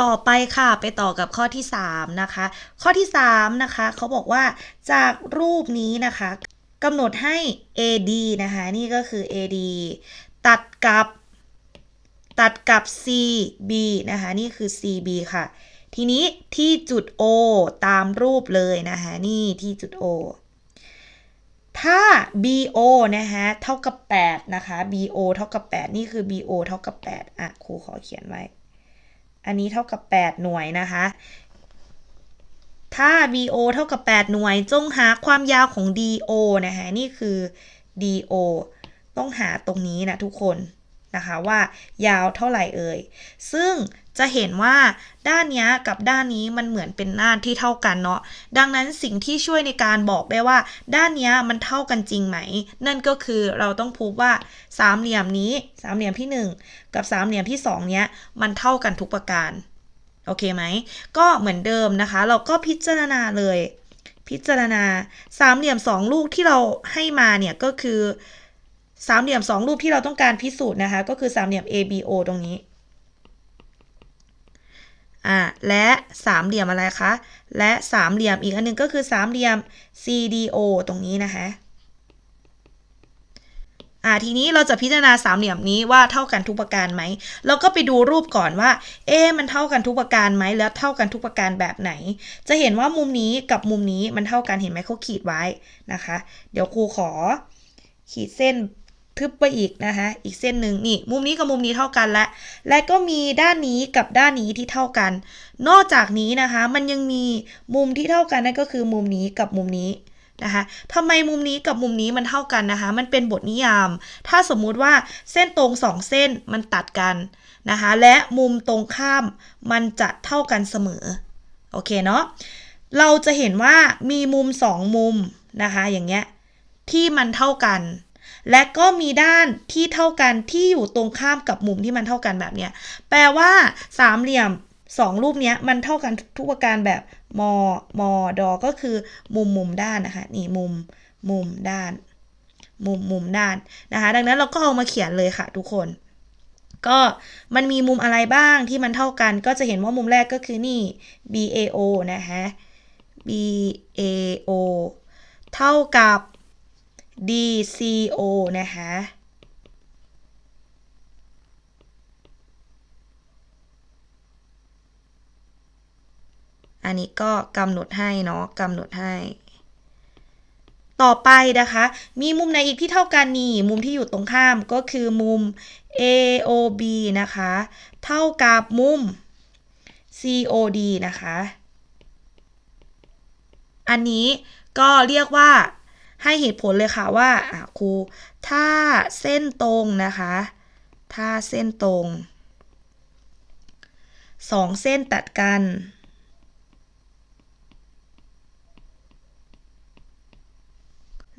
ต่อไปค่ะไปต่อกับข้อที่ 3 นะคะ ข้อที่ 3 นะคะ เขาบอกว่าจากรูปนี้นะคะกำหนดให้ AD นะคะ นี่ก็คือ AD ตัดกับ ตัดกับ CB นะคะ นี่คือ CB ค่ะ ทีนี้ที่จุด O ตามรูปเลยนะคะ นี่ที่จุด O ถ้า BO นะคะเท่ากับ 8 นะคะ BO เท่ากับ 8 นี่คือ BO เท่ากับ 8 อะ ครูขอเขียนไว้ อันนี้เท่ากับ 8 หน่วยนะคะ ถ้า BO เท่ากับ 8 หน่วย จงหาความยาวของ DO นะคะ นี่คือ DO ต้องหาตรงนี้นะทุกคน นะคะว่ายาวเท่าไหร่เอ่ย ซึ่งจะเห็นว่าด้านนี้กับด้านนี้มันเหมือนเป็นด้าที่เท่ากันเนาะ ดังนั้นสิ่งที่ช่วยในการบอกได้ว่า ด้านนี้มันเท่ากันจริงไหม นั่นก็คือเราต้องพูดว่าสามเหลี่ยมนี้สามเหลี่ยมที่ 1 กับสามเหลี่ยมที่2เนี้ยมันเท่ากันทุกประการโอเคไหม ก็เหมือนเดิมนะคะ เราก็พิจารณาเลย พิจารณาสามเหลี่ยมสองลูกที่เราให้มาเนี่ยก็คือ สามเหลี่ยมสองรูปที่เราต้องการพิสูจน์นะคะ ก็คือสามเหลี่ยม ABO ตรงนี้อ่าและสามเหลี่ยมอะไรคะ และสามเหลี่ยมอีกอันหนึงก็คือสามเหลี่ยม CDO ตรงนี้นะคะอ่าทีนี้เราจะพิจารณาสามเหลี่ยมนี้ว่าเท่ากันทุกประการไหมเราก็ไปดูรูปก่อนว่า เอ๊มันเท่ากันทุกประการไหมแล้วเท่ากันทุกประการแบบไหน จะเห็นว่ามุมนี้กับมุมนี้มันเท่ากันเห็นไหมเขาขีดไว้นะคะ เดี๋ยวครูขอขีดเส้น ทึบไปอีกนะคะ อีกเส้นหนึ่งนี่มุมนี้กับมุมนี้เท่ากันและ และก็มีด้านนี้กับด้านนี้ที่เท่ากัน นอกจากนี้นะคะมันยังมีมุมที่เท่ากันนั่นก็คือมุมนี้กับมุมนี้นะคะทำไมมุมนี้กับมุมนี้มันเท่ากันนะคะ มันเป็นบทนิยาม ถ้าสมมุติว่าเส้นตรงสองเส้นมันตัดกันนะคะ และมุมตรงข้ามมันจะเท่ากันเสมอ โอเคเนาะ เราจะเห็นว่ามีมุมสองมุมนะคะ อย่างเงี้ย ที่มันเท่ากัน และก็มีด้านที่เท่ากันที่อยู่ตรงข้ามกับมุมที่มันเท่ากันแบบเนี้ย แปลว่าสามเหลี่ยมสองรูปเนี้ยมันเท่ากันทุกประการแบบมมดก็คือมุมมุมด้านนะคะ นี่มุมมุมด้าน มุมมุมด้านนะคะ ดังนั้นเราก็เอามาเขียนเลยค่ะทุกคน ก็มันมีมุมอะไรบ้างที่มันเท่ากัน ก็จะเห็นว่ามุมแรกก็คือนี่ BAO นะคะ BAO เท่ากับ DCO นะคะ อันนี้ก็กำหนดให้เนาะกำหนดให้ ต่อไปนะคะ มีมุมไหนอีกที่เท่ากันนี่ มุมที่อยู่ตรงข้ามก็คือมุม AOB นะคะ เท่ากับมุม COD นะคะ อันนี้ก็เรียกว่า ให้เหตุผลเลยค่ะว่าครูถ้าเส้นตรงนะคะ ถ้าเส้นตรงสองเส้นตัดกัน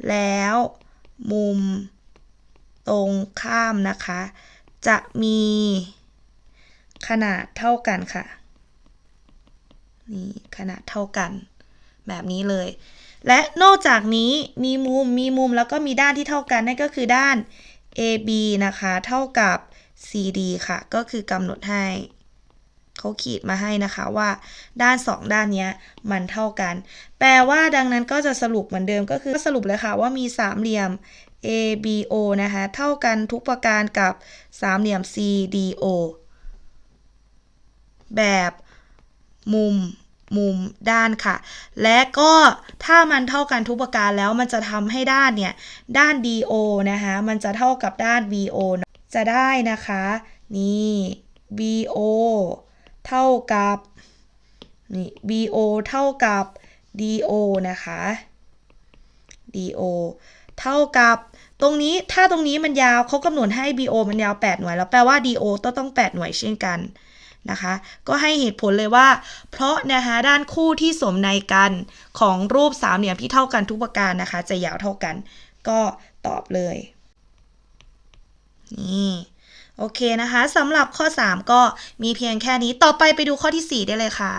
แล้วมุมตรงข้ามนะคะ จะมีขนาดเท่ากันค่ะ นี่ขนาดเท่ากัน แบบนี้เลย และนอกจากนี้มีมุมมีมุมแล้วก็มีด้านที่เท่ากันนั่นก็คือด้าน AB นะคะ เท่ากับ CD ค่ะ ก็คือกำหนดให้เขาขีดมาให้นะคะว่าด้าน 2 ด้านนี้มันเท่ากัน แปลว่าดังนั้นก็จะสรุปเหมือนเดิมก็คือสรุปเลยค่ะว่ามีสามเหลี่ยม ABO นะคะ เท่ากันทุกประการกับสามเหลี่ยม CDO แบบมุม มุมด้านค่ะ และก็ถ้ามันเท่ากันทุกประการแล้วมันจะทำให้ด้านเนี่ย ด้าน DO นะคะมันจะเท่ากับด้าน BO จะได้นะคะนี่ BO เท่ากับนี่ BO เท่ากับ DO นะคะ DO เท่ากับตรงนี้ถ้าตรงนี้มันยาวเขากำหนดให้ BO มันยาว 8 หน่วย แล้วแปลว่า DO ต้องต้อง 8 หน่วยเช่นกัน นะคะ ก็ให้เหตุผลเลยว่า เพราะนะคะด้านคู่ที่สมในกันของรูปสามเหลี่ยมที่เท่ากันทุกประการนะคะ จะยาวเท่ากัน ก็ตอบเลย นี่โอเคนะคะสำหรับข้อ 3 ก็มีเพียงแค่นี้ต่อไปไปดูข้อที่ 4 ได้เลยค่ะ